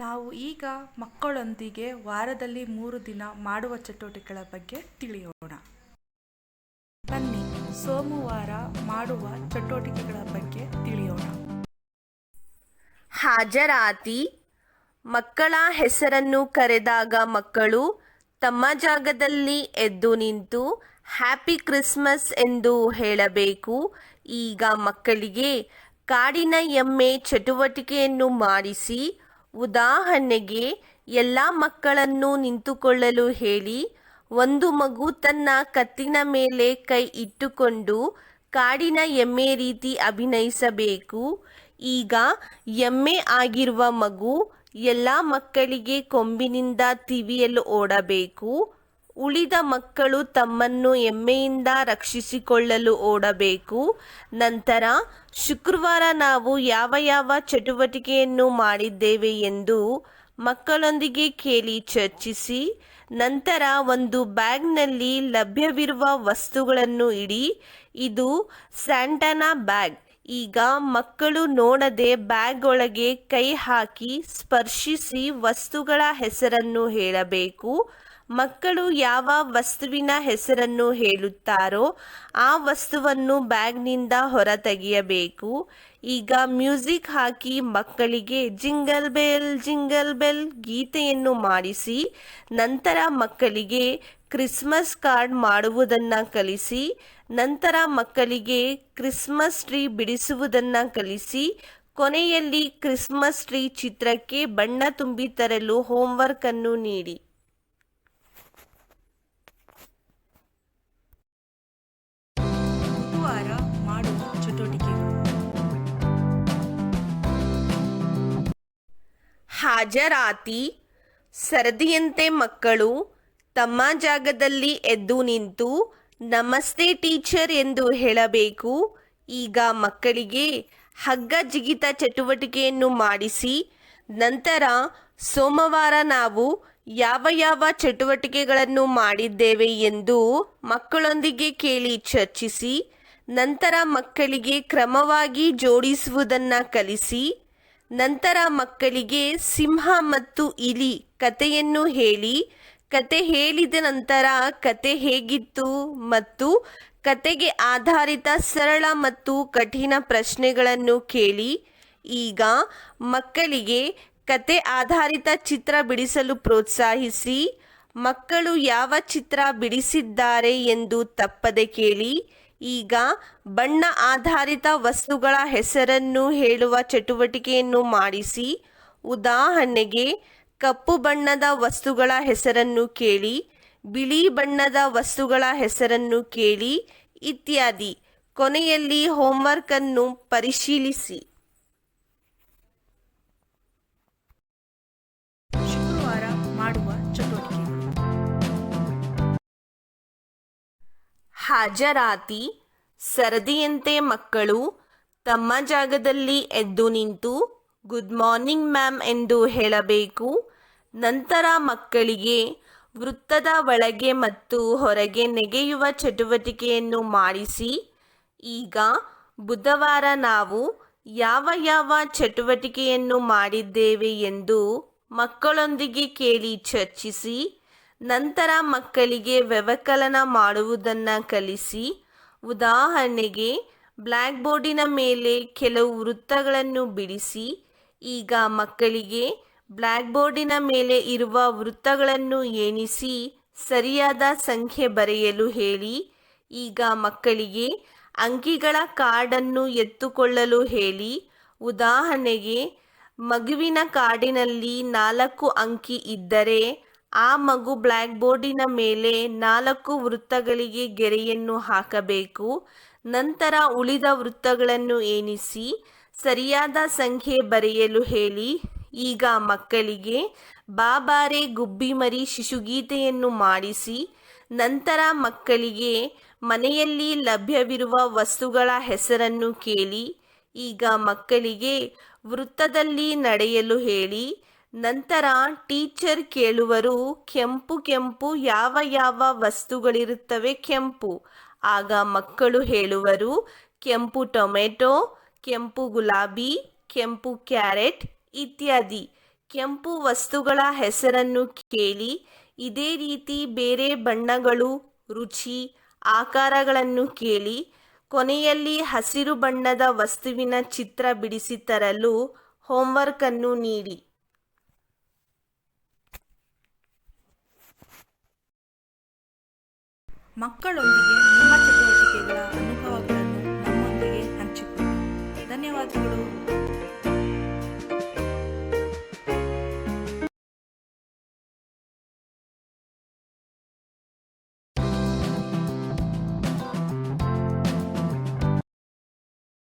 ನಾವು ಈಗ ಮಕ್ಕಳೊಂದಿಗೆ ವಾರದಲ್ಲಿ ಮೂರು ದಿನ ಮಾಡುವ ಚಟುವಟಿಕೆಗಳ ಬಗ್ಗೆ ತಿಳಿಯೋಣ. ಬನ್ನಿ, ಸೋಮವಾರ ಮಾಡುವ ಚಟುವಟಿಕೆಗಳ ಬಗ್ಗೆ ತಿಳಿಯೋಣ. ಹಾಜರಾತಿ. ಮಕ್ಕಳ ಹೆಸರನ್ನು ಕರೆದಾಗ ಮಕ್ಕಳು ತಮ್ಮ ಜಾಗದಲ್ಲಿ ಎದ್ದು ನಿಂತು, ಹ್ಯಾಪಿ ಕ್ರಿಸ್ಮಸ್ ಎಂದು ಹೇಳಬೇಕು. ಈಗ ಮಕ್ಕಳಿಗೆ ಕಾಡಿನ ಎಮ್ಮೆ ಚಟುವಟಿಕೆಯನ್ನು ಮಾಡಿಸಿ ಉದಾಹರಣೆಗೆ, ಎಲ್ಲ ಮಕ್ಕಳನ್ನು ನಿಂತುಕೊಳ್ಳಲು ಹೇಳಿ, ಒಂದು ಮಗು ತನ್ನ ಕತ್ತಿನ ಮೇಲೆ ಕೈ ಇಟ್ಟುಕೊಂಡು ಕಾಡಿನ ಎಮ್ಮೆ ರೀತಿ ಅಭಿನಯಿಸಬೇಕು. ಈಗ ಎಮ್ಮೆ ಆಗಿರುವ ಮಗು ಎಲ್ಲ ಮಕ್ಕಳಿಗೆ ಕೊಂಬಿನಿಂದ ತಿವಿಯಲು ಓಡಬೇಕು. ಉಳಿದ ಮಕ್ಕಳು ತಮ್ಮನ್ನು ಎಮ್ಮೆಯಿಂದ ರಕ್ಷಿಸಿಕೊಳ್ಳಲು ಓಡಬೇಕು. ನಂತರ, ಶುಕ್ರವಾರ ನಾವು ಯಾವ ಯಾವ ಚಟುವಟಿಕೆಯನ್ನು ಮಾಡಿದ್ದೇವೆ ಎಂದು ಮಕ್ಕಳೊಂದಿಗೆ ಕೇಳಿ ಚರ್ಚಿಸಿ, ನಂತರ ಒಂದು ಬ್ಯಾಗ್ನಲ್ಲಿ ಲಭ್ಯವಿರುವ ವಸ್ತುಗಳನ್ನು ಇಡಿ, ಇದು ಸ್ಯಾಂಟನಾ ಬ್ಯಾಗ್. ಈಗ ಮಕ್ಕಳು ನೋಡದೆ ಬ್ಯಾಗ್ ಒಳಗೆ ಕೈ ಹಾಕಿ ಸ್ಪರ್ಶಿಸಿ ವಸ್ತುಗಳ ಹೆಸರನ್ನು ಹೇಳಬೇಕು. ಮಕ್ಕಳು ಯಾವ ವಸ್ತುವಿನ ಹೆಸರನ್ನು ಹೇಳುತ್ತಾರೋ ಆ ವಸ್ತುವನ್ನು ಬ್ಯಾಗ್ನಿಂದ ಹೊರ ತೆಗೆಯಬೇಕು ಈಗ ಮ್ಯೂಸಿಕ್ ಹಾಕಿ ಮಕ್ಕಳಿಗೆ ಜಿಂಗಲ್ ಬೆಲ್ ಜಿಂಗಲ್ ಬೆಲ್ ಗೀತೆಯನ್ನು ಮಾಡಿಸಿ, ನಂತರ ಮಕ್ಕಳಿಗೆ ಕ್ರಿಸ್ಮಸ್ ಕಾರ್ಡ್ ಮಾಡುವುದನ್ನು ಕಲಿಸಿ, ನಂತರ ಮಕ್ಕಳಿಗೆ ಕ್ರಿಸ್ಮಸ್ ಟ್ರೀ ಬಿಡಿಸುವುದನ್ನು ಕಲಿಸಿ, ಕೊನೆಯಲ್ಲಿ ಕ್ರಿಸ್ಮಸ್ ಟ್ರೀ ಚಿತ್ರಕ್ಕೆ ಬಣ್ಣ ತುಂಬಿ ತರಲು ಹೋಮ್ವರ್ಕನ್ನು ನೀಡಿ. ಹಾಜರಾತಿ ಸರದಿಯಂತೆ ಮಕ್ಕಳು ತಮ್ಮ ಜಾಗದಲ್ಲಿ ಎದ್ದು ನಿಂತು, ನಮಸ್ತೆ ಟೀಚರ್ ಎಂದು ಹೇಳಬೇಕು. ಈಗ ಮಕ್ಕಳಿಗೆ ಹಗ್ಗ ಜಿಗಿತ ಚಟುವಟಿಕೆಯನ್ನು ಮಾಡಿಸಿ, ನಂತರ ಸೋಮವಾರ ನಾವು ಯಾವ ಯಾವ ಚಟುವಟಿಕೆಗಳನ್ನು ಮಾಡಿದ್ದೇವೆ ಎಂದು ಮಕ್ಕಳೊಂದಿಗೆ ಕೇಳಿ ಚರ್ಚಿಸಿ, ನಂತರ ಮಕ್ಕಳಿಗೆ ಕ್ರಮವಾಗಿ ಜೋಡಿಸುವುದನ್ನು ಕಲಿಸಿ ನಂತರ ಮಕ್ಕಳಿಗೆ ಸಿಂಹ ಮತ್ತು ಇಲಿ ಕಥೆಯನ್ನು ಹೇಳಿ ಕತೆ ಹೇಳಿದ ನಂತರ ಕತೆ ಹೇಗಿತ್ತು ಮತ್ತು ಕತೆಗೆ ಆಧಾರಿತ ಸರಳ ಮತ್ತು ಕಠಿಣ ಪ್ರಶ್ನೆಗಳನ್ನು ಕೇಳಿ, ಈಗ ಮಕ್ಕಳಿಗೆ ಕತೆ ಆಧಾರಿತ ಚಿತ್ರ ಬಿಡಿಸಲು ಪ್ರೋತ್ಸಾಹಿಸಿ, ಮಕ್ಕಳು ಯಾವ ಚಿತ್ರ ಬಿಡಿಸಿದ್ದಾರೆ ಎಂದು ತಪ್ಪದೆ ಕೇಳಿ ಈಗ ಬಣ್ಣ ಆಧಾರಿತ ವಸ್ತುಗಳ ಹೆಸರನ್ನು ಹೇಳುವ ಚಟುವಟಿಕೆಯನ್ನು ಮಾಡಿಸಿ, ಉದಾಹರಣೆಗೆ ಕಪ್ಪು ಬಣ್ಣದ ವಸ್ತುಗಳ ಹೆಸರನ್ನು ಕೇಳಿ, ಬಿಳಿ ಬಣ್ಣದ ವಸ್ತುಗಳ ಹೆಸರನ್ನು ಕೇಳಿ ಇತ್ಯಾದಿ. ಕೊನೆಯಲ್ಲಿ ಹೋಮ್ವರ್ಕನ್ನು ಪರಿಶೀಲಿಸಿ. ಹಾಜರಾತಿ ಸರದಿಯಂತೆ ಮಕ್ಕಳು ತಮ್ಮ ಜಾಗದಲ್ಲಿ ಎದ್ದು ನಿಂತು, ಗುಡ್ ಮಾರ್ನಿಂಗ್ ಮ್ಯಾಮ್ ಎಂದು ಹೇಳಬೇಕು. ನಂತರ ಮಕ್ಕಳಿಗೆ ವೃತ್ತದ ಒಳಗೆ ಮತ್ತು ಹೊರಗೆ ನೆಗೆಯುವ ಚಟುವಟಿಕೆಯನ್ನು ಮಾಡಿಸಿ, ಈಗ ಬುಧವಾರ ನಾವು ಯಾವ ಯಾವ ಚಟುವಟಿಕೆಯನ್ನು ಮಾಡಿದ್ದೇವೆ ಎಂದು ಮಕ್ಕಳೊಂದಿಗೆ ಕೇಳಿ ಚರ್ಚಿಸಿ ನಂತರ ಮಕ್ಕಳಿಗೆ ವ್ಯವಕಲನ ಮಾಡುವುದನ್ನು ಕಲಿಸಿ, ಉದಾಹರಣೆಗೆ ಬ್ಲ್ಯಾಕ್ ಬೋರ್ಡಿನ ಮೇಲೆ ಕೆಲವು ವೃತ್ತಗಳನ್ನು ಬಿಡಿಸಿ, ಈಗ ಮಕ್ಕಳಿಗೆ ಬ್ಲ್ಯಾಕ್ ಬೋರ್ಡಿನ ಮೇಲೆ ಇರುವ ವೃತ್ತಗಳನ್ನು ಎಣಿಸಿ ಸರಿಯಾದ ಸಂಖ್ಯೆ ಬರೆಯಲು ಹೇಳಿ, ಈಗ ಮಕ್ಕಳಿಗೆ ಅಂಕಿಗಳ ಕಾರ್ಡನ್ನು ಎತ್ತುಕೊಳ್ಳಲು ಹೇಳಿ, ಉದಾಹರಣೆಗೆ ಮಗುವಿನ ಕಾರ್ಡಿನಲ್ಲಿ ನಾಲ್ಕು ಅಂಕಿ ಇದ್ದರೆ ಆ ಮಗು ಬ್ಲ್ಯಾಕ್ ಬೋರ್ಡಿನ ಮೇಲೆ ನಾಲ್ಕು ವೃತ್ತಗಳಿಗೆ ಗೆರೆಯನ್ನು ಹಾಕಬೇಕು. ನಂತರ ಉಳಿದ ವೃತ್ತಗಳನ್ನು ಎಣಿಸಿ ಸರಿಯಾದ ಸಂಖ್ಯೆ ಬರೆಯಲು ಹೇಳಿ. ಈಗ ಮಕ್ಕಳಿಗೆ ಬಾಬಾರೆ ಗುಬ್ಬಿಮರಿ ಶಿಶುಗೀತೆಯನ್ನು ಮಾಡಿಸಿ. ನಂತರ ಮಕ್ಕಳಿಗೆ ಮನೆಯಲ್ಲಿ ಲಭ್ಯವಿರುವ ವಸ್ತುಗಳ ಹೆಸರನ್ನು ಕೇಳಿ. ಈಗ ಮಕ್ಕಳಿಗೆ ವೃತ್ತದಲ್ಲಿ ನಡೆಯಲು ಹೇಳಿ. ನಂತರ ಟೀಚರ್ ಕೇಳುವರು, ಕೆಂಪು ಕೆಂಪು ಯಾವ ಯಾವ ವಸ್ತುಗಳಿರುತ್ತವೆ ಕೆಂಪು. ಆಗ ಮಕ್ಕಳು ಹೇಳುವರು, ಕೆಂಪು ಟೊಮೆಟೊ, ಕೆಂಪು ಗುಲಾಬಿ, ಕೆಂಪು ಕ್ಯಾರೆಟ್ ಇತ್ಯಾದಿ. ಕೆಂಪು ವಸ್ತುಗಳ ಹೆಸರನ್ನು ಕೇಳಿ, ಇದೇ ರೀತಿ ಬೇರೆ ಬಣ್ಣಗಳು, ರುಚಿ, ಆಕಾರಗಳನ್ನು ಕೇಳಿ, ಕೊನೆಯಲ್ಲಿ ಹಸಿರು ಬಣ್ಣದ ವಸ್ತುವಿನ ಚಿತ್ರ ಬಿಡಿಸಿ ತರಲು ಹೋಮ್ವರ್ಕನ್ನು ನೀಡಿ. ಮಕ್ಕಳೊಂದಿಗೆ ನಿಮ್ಮ ಚಟುವಟಿಕೆಗಳ ಅನುಭವಗಳನ್ನು ನಮ್ಮೊಂದಿಗೆ ಹಂಚಿಕೊಳ್ಳಿ. ಧನ್ಯವಾದಗಳು.